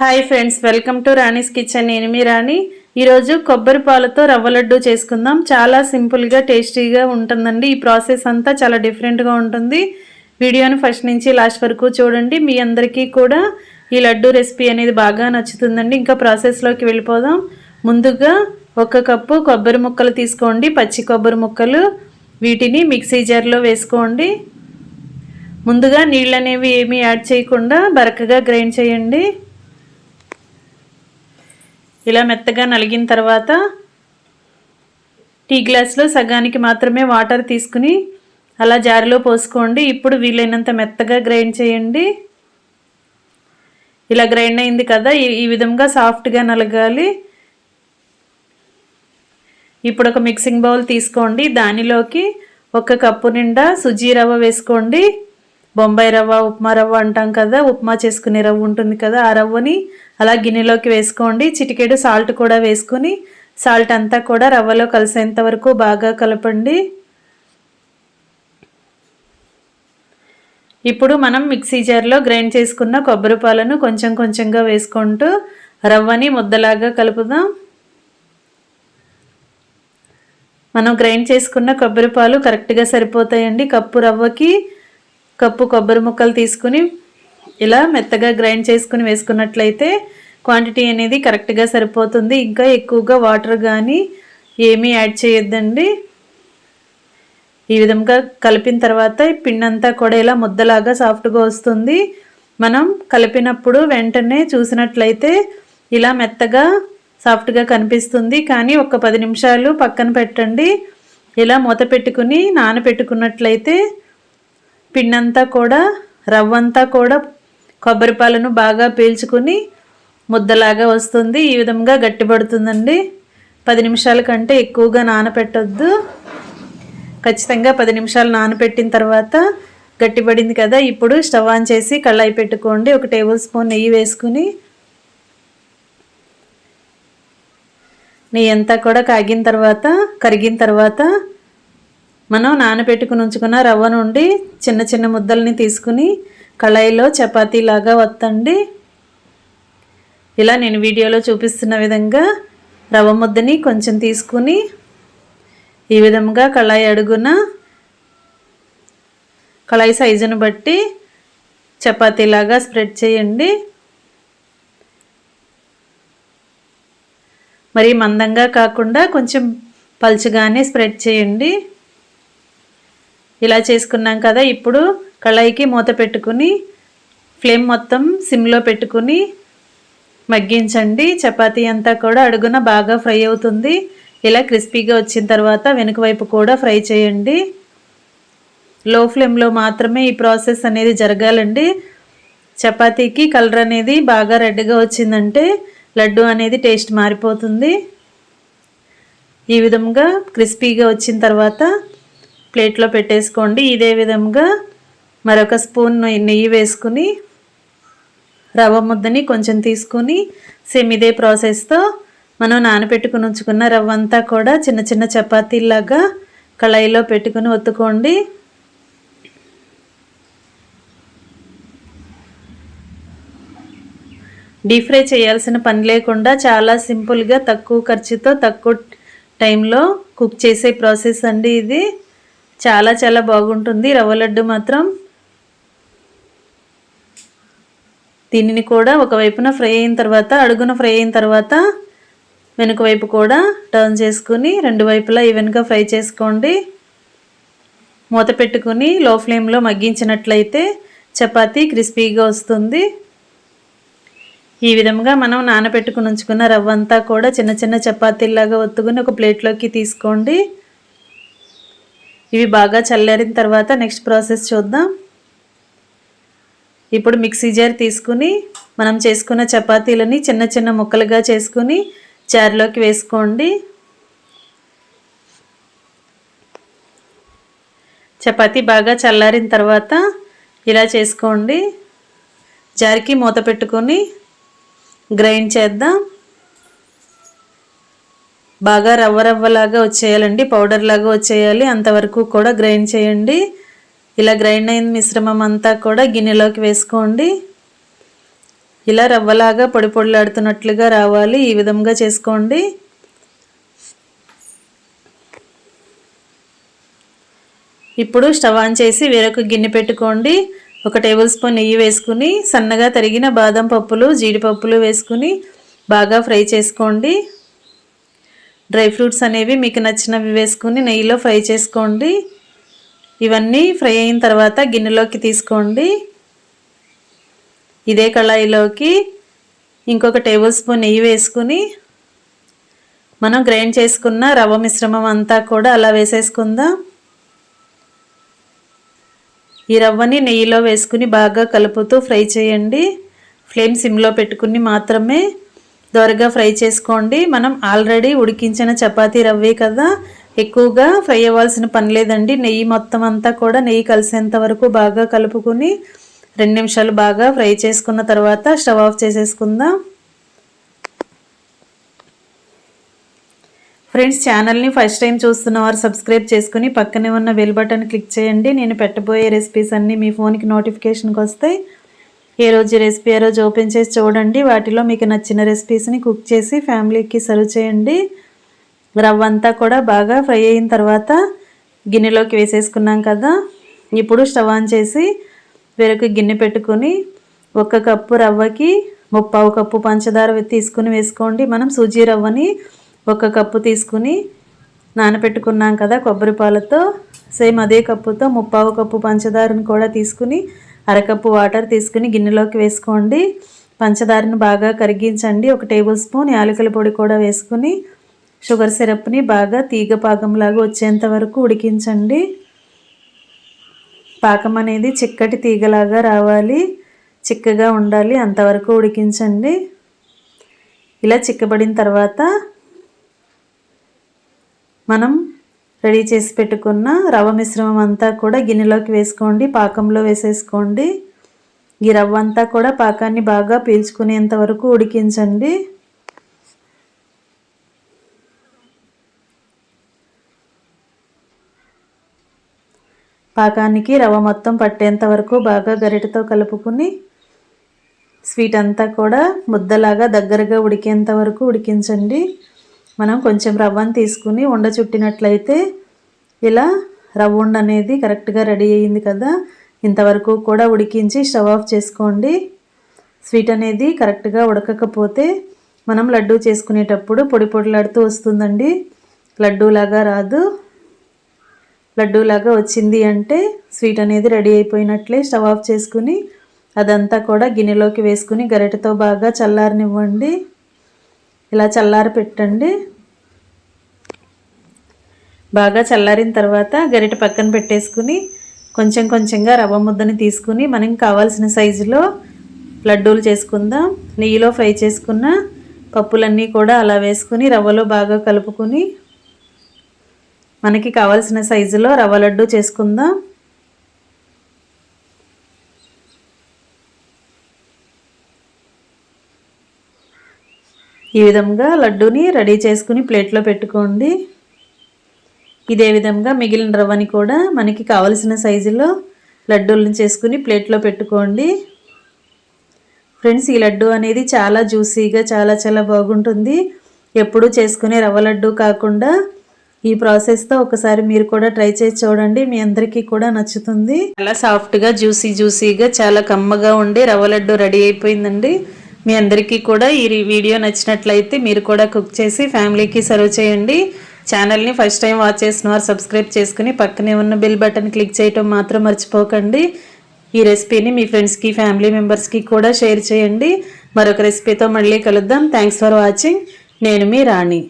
Hi friends welcome to Rani's kitchen నేను మీ రాణి. ఈరోజు కొబ్బరి పాలతో రవ్వ లడ్డు చేసుకుందాం. చాలా సింపుల్గా టేస్టీగా ఉంటుందండి. ఈ ప్రాసెస్ అంతా చాలా డిఫరెంట్గా ఉంటుంది. వీడియోని ఫస్ట్ నుంచి లాస్ట్ వరకు చూడండి. మీ అందరికీ కూడా ఈ లడ్డు రెసిపీ అనేది బాగా నచ్చుతుందండి. ఇంకా ప్రాసెస్లోకి వెళ్ళిపోదాం. ముందుగా ఒక కప్పు కొబ్బరి ముక్కలు తీసుకోండి. పచ్చి కొబ్బరి ముక్కలు వీటిని మిక్సీ జార్లో వేసుకోండి. ముందుగా నీళ్ళు అనేవి ఏమీ యాడ్ చేయకుండా బరకగా గ్రైండ్ చేయండి. ఇలా మెత్తగా నలిగిన తర్వాత టీ గ్లాస్లో సగానికి మాత్రమే వాటర్ తీసుకుని అలా జారిలో పోసుకోండి. ఇప్పుడు వీలైనంత మెత్తగా గ్రైండ్ చేయండి. ఇలా గ్రైండ్ అయింది కదా ఈ విధంగా సాఫ్ట్గా నలగాలి. ఇప్పుడు ఒక మిక్సింగ్ బౌల్ తీసుకోండి. దానిలోకి ఒక కప్పు నిండా సుజీ రవ్వ వేసుకోండి. బొంబాయి రవ్వ ఉప్మా రవ్వ అంటాం కదా ఉప్మా చేసుకునే రవ్వ ఉంటుంది కదా ఆ రవ్వని అలా గిన్నెలోకి వేసుకోండి. చిటికెడు సాల్ట్ కూడా వేసుకొని సాల్ట్ అంతా కూడా రవ్వలో కలిసేంత వరకు బాగా కలపండి. ఇప్పుడు మనం మిక్సీ జార్లో గ్రైండ్ చేసుకున్న కొబ్బరి పాలను కొంచెం కొంచెంగా వేసుకుంటూ రవ్వని ముద్దలాగా కలుపుదాం. మనం గ్రైండ్ చేసుకున్న కొబ్బరి పాలు కరెక్ట్గా సరిపోతాయండి కప్పు రవ్వకి. కప్పు కొబ్బరి ముక్కలు తీసుకుని ఇలా మెత్తగా గ్రైండ్ చేసుకుని వేసుకున్నట్లయితే క్వాంటిటీ అనేది కరెక్ట్గా సరిపోతుంది. ఇంకా ఎక్కువగా వాటర్ కానీ ఏమీ యాడ్ చేయొద్దండి. ఈ విధంగా కలిపిన తర్వాత పిండి అంతా కూడా ఇలా ముద్దలాగా సాఫ్ట్గా వస్తుంది. మనం కలిపినప్పుడు వెంటనే చూసినట్లయితే ఇలా మెత్తగా సాఫ్ట్గా కనిపిస్తుంది. కానీ ఒక పది నిమిషాలు పక్కన పెట్టండి. ఇలా మూత పెట్టుకుని నానబెట్టుకున్నట్లయితే పిండంతా కూడా రవ్వంతా కూడా కొబ్బరి పాలను బాగా పీల్చుకుని ముద్దలాగా వస్తుంది. ఈ విధంగా గట్టిపడుతుందండి. పది నిమిషాల కంటే ఎక్కువగా నానపెట్టొద్దు. ఖచ్చితంగా పది నిమిషాలు నానపెట్టిన తర్వాత గట్టిపడింది కదా ఇప్పుడు స్టవ్ ఆన్ చేసి కళ్ళాయి పెట్టుకోండి. ఒక టేబుల్ స్పూన్ నెయ్యి వేసుకుని నెయ్యి అంతా కూడా కాగిన తర్వాత కరిగిన తర్వాత మనం నానబెట్టుకుని ఉంచుకున్న రవ్వ నుండి చిన్న చిన్న ముద్దల్ని తీసుకుని కళాయిలో చపాతీలాగా వత్తండి. ఇలా నేను వీడియోలో చూపిస్తున్న విధంగా రవ్వ ముద్దని కొంచెం తీసుకుని ఈ విధంగా కళాయి అడుగున కళాయి సైజును బట్టి చపాతీలాగా స్ప్రెడ్ చేయండి. మరి మందంగా కాకుండా కొంచెం పలుచగానే స్ప్రెడ్ చేయండి. ఇలా చేసుకున్నాం కదా ఇప్పుడు కళాయికి మూత పెట్టుకుని ఫ్లేమ్ మొత్తం సిమ్లో పెట్టుకుని మగ్గించండి. చపాతీ అంతా కూడా అడుగున బాగా ఫ్రై అవుతుంది. ఇలా క్రిస్పీగా వచ్చిన తర్వాత వెనుక వైపు కూడా ఫ్రై చేయండి. లో ఫ్లేమ్లో మాత్రమే ఈ ప్రాసెస్ అనేది జరగాలండి. చపాతీకి కలర్ అనేది బాగా రెడ్గా వచ్చిందంటే లడ్డు అనేది టేస్ట్ మారిపోతుంది. ఈ విధంగా క్రిస్పీగా వచ్చిన తర్వాత ప్లేట్లో పెట్టేసుకోండి. ఇదే విధంగా మరొక స్పూన్ నెయ్యి వేసుకుని రవ్వ ముద్దని కొంచెం తీసుకుని సేమ్ ఇదే ప్రాసెస్తో మనం నానబెట్టుకుని ఉంచుకున్న రవ్వ అంతా కూడా చిన్న చిన్న చపాతీలాగా కళాయిలో పెట్టుకుని ఒత్తుకోండి. డీప్ ఫ్రై చేయాల్సిన పని లేకుండా చాలా సింపుల్గా తక్కువ ఖర్చుతో తక్కువ టైంలో కుక్ చేసే ప్రాసెస్ అండి ఇది. చాలా చాలా బాగుంటుంది. రవ్వ లడ్డు మాత్రం దీనిని కూడా ఒకవైపున ఫ్రై అయిన తర్వాత అడుగున ఫ్రై అయిన తర్వాత వెనుక వైపు కూడా టర్న్ చేసుకుని రెండు వైపులా ఈవెన్గా ఫ్రై చేసుకోండి. మూత పెట్టుకుని లో ఫ్లేమ్లో మగ్గించినట్లయితే చపాతీ క్రిస్పీగా వస్తుంది. ఈ విధంగా మనం నానబెట్టుకుని ఉంచుకున్న రవ్వ అంతా కూడా చిన్న చిన్న చపాతీలాగా ఒత్తుకుని ఒక ప్లేట్లోకి తీసుకోండి. ఇవి బాగా చల్లారిన తర్వాత నెక్స్ట్ ప్రాసెస్ చూద్దాం. ఇప్పుడు మిక్సీ జార్ తీసుకుని మనం చేసుకున్న చపాతీలని చిన్న చిన్న ముక్కలుగా చేసుకుని జార్లోకి వేసుకోండి. చపాతీ బాగా చల్లారిన తర్వాత ఇలా చేసుకోండి. జారికి మూత పెట్టుకొని గ్రైండ్ చేద్దాం. బాగా రవ్వ రవ్వలాగా వచ్చేయాలండి పౌడర్ లాగా వచ్చేయాలి. అంతవరకు కూడా గ్రైండ్ చేయండి. ఇలా గ్రైండ్ అయిన మిశ్రమం అంతా కూడా గిన్నెలోకి వేసుకోండి. ఇలా రవ్వలాగా పొడి పొడిలాడుతున్నట్లుగా రావాలి. ఈ విధంగా చేసుకోండి. ఇప్పుడు స్టవ్ ఆన్ చేసి వేరొక గిన్నె పెట్టుకోండి. ఒక టేబుల్ స్పూన్ నెయ్యి వేసుకుని సన్నగా తరిగిన బాదం పప్పులు జీడిపప్పులు వేసుకుని బాగా ఫ్రై చేసుకోండి. డ్రై ఫ్రూట్స్ అనేవి మీకు నచ్చినవి వేసుకుని నెయ్యిలో ఫ్రై చేసుకోండి. ఇవన్నీ ఫ్రై అయిన తర్వాత గిన్నెలోకి తీసుకోండి. ఇదే కళాయిలోకి ఇంకొక టేబుల్ స్పూన్ నెయ్యి వేసుకుని మనం గ్రైండ్ చేసుకున్న రవ్వ మిశ్రమం అంతా కూడా అలా వేసేసుకుందాం. ఈ రవ్వని నెయ్యిలో వేసుకుని బాగా కలుపుతూ ఫ్రై చేయండి. ఫ్లేమ్ సిమ్లో పెట్టుకుని మాత్రమే దోరగా ఫ్రై చేసుకోండి. మనం ఆల్రెడీ ఉడికించిన చపాతీ రవ్వే కదా. ఎక్కువగా ఫ్రై అవ్వాల్సిన పని లేదండి. నెయ్యి మొత్తం అంతా కూడా నెయ్యి కలిసేంత వరకు బాగా కలుపుకుని రెండు నిమిషాలు బాగా ఫ్రై చేసుకున్న తర్వాత స్టవ్ ఆఫ్ చేసేసుకుందాం. ఫ్రెండ్స్ ఛానల్ని ఫస్ట్ టైం చూస్తున్న వారు సబ్స్క్రైబ్ చేసుకుని పక్కనే ఉన్న బెల్ బటన్ క్లిక్ చేయండి. నేను పెట్టబోయే రెసిపీస్ అన్నీ మీ ఫోన్కి నోటిఫికేషన్కి వస్తాయి. ఏ రోజు రెసిపీ ఏ రోజు ఓపెన్ చేసి చూడండి. వాటిలో మీకు నచ్చిన రెసిపీస్ని కుక్ చేసి ఫ్యామిలీకి సర్వ్ చేయండి. రవ్వ అంతా కూడా బాగా ఫ్రై అయిన తర్వాత గిన్నెలోకి వేసేసుకున్నాం కదా. ఇప్పుడు స్టవ్ ఆన్ చేసి వేరొక గిన్నె పెట్టుకొని ఒక కప్పు రవ్వకి ముప్పావు కప్పు పంచదార తీసుకుని వేసుకోండి. మనం సూజీ రవ్వని ఒక కప్పు తీసుకుని నానపెట్టుకున్నాం కదా కొబ్బరి పాలతో. సేమ్ అదే కప్పుతో ముప్పావు కప్పు పంచదారని కూడా తీసుకుని అరకప్పు వాటర్ తీసుకుని గిన్నెలోకి వేసుకోండి. పంచదారను బాగా కరిగించండి. ఒక టేబుల్ స్పూన్ యాలకుల పొడి కూడా వేసుకుని షుగర్ సిరప్ని బాగా తీగ పాకంలాగా వచ్చేంత వరకు ఉడికించండి. పాకం అనేది చిక్కటి తీగలాగా రావాలి. చిక్కగా ఉండాలి. అంతవరకు ఉడికించండి. ఇలా చిక్కబడిన తర్వాత మనం రెడీ చేసి పెట్టుకున్న రవ్వ మిశ్రమం అంతా కూడా గిన్నెలోకి వేసుకోండి పాకంలో వేసేసుకోండి. ఈ రవ్వ అంతా కూడా పాకాన్ని బాగా పీల్చుకునేంత వరకు ఉడికించండి. పాకానికి రవ్వ మొత్తం పట్టేంత వరకు బాగా గరిటతో కలుపుకుని స్వీట్ అంతా కూడా ముద్దలాగా దగ్గరగా ఉడికేంత వరకు ఉడికించండి. మనం కొంచెం రవ్వను తీసుకుని ఉండ చుట్టినట్లయితే ఇలా రవ్వ ఉండ అనేది కరెక్ట్గా రెడీ అయ్యింది కదా. ఇంతవరకు కూడా ఉడికించి స్టవ్ ఆఫ్ చేసుకోండి. స్వీట్ అనేది కరెక్ట్గా ఉడకకపోతే మనం లడ్డూ చేసుకునేటప్పుడు పొడి పొడిలాడుతూ వస్తుందండి. లడ్డూలాగా రాదు. లడ్డూలాగా వచ్చింది అంటే స్వీట్ అనేది రెడీ అయిపోయినట్లే స్టవ్ ఆఫ్ చేసుకుని అదంతా కూడా గిన్నెలోకి వేసుకుని గరిటెతో బాగా చల్లారనివ్వండి. ఇలా చల్లారి పెట్టండి. బాగా చల్లారిన తర్వాత గరిట పక్కన పెట్టేసుకుని కొంచెం కొంచెంగా రవ్వ ముద్దని తీసుకుని మనకి కావాల్సిన సైజులో లడ్డూలు చేసుకుందాం. నెయ్యిలో ఫ్రై చేసుకున్న పప్పులన్నీ కూడా అలా వేసుకుని రవ్వలో బాగా కలుపుకొని మనకి కావాల్సిన సైజులో రవ్వ లడ్డు చేసుకుందాం. ఈ విధంగా లడ్డూని రెడీ చేసుకుని ప్లేట్లో పెట్టుకోండి. ఇదే విధంగా మిగిలిన రవ్వని కూడా మనకి కావలసిన సైజులో లడ్డూలను చేసుకుని ప్లేట్లో పెట్టుకోండి. ఫ్రెండ్స్ ఈ లడ్డు అనేది చాలా జ్యూసీగా చాలా చాలా బాగుంటుంది. ఎప్పుడూ చేసుకునే రవ్వ లడ్డు కాకుండా ఈ ప్రాసెస్తో ఒకసారి మీరు కూడా ట్రై చేసి చూడండి. మీ అందరికీ కూడా నచ్చుతుంది. చాలా సాఫ్ట్గా జ్యూసీ జ్యూసీగా చాలా కమ్మగా ఉండి రవ్వ లడ్డు రెడీ అయిపోయిందండి. మీ అందరికీ కూడా ఈ వీడియో నచ్చినట్లయితే మీరు కూడా కుక్ చేసి ఫ్యామిలీకి సర్వ్ చేయండి. ఛానల్ని ఫస్ట్ టైం వాచ్ చేసిన వారు సబ్స్క్రైబ్ చేసుకుని పక్కనే ఉన్న బిల్ బటన్ క్లిక్ చేయటం మాత్రం మర్చిపోకండి. ఈ రెసిపీని మీ ఫ్రెండ్స్కి ఫ్యామిలీ మెంబర్స్కి కూడా షేర్ చేయండి. మరొక రెసిపీతో మళ్ళీ కలుద్దాం. Thanks for watching. నేను మీ రాణి.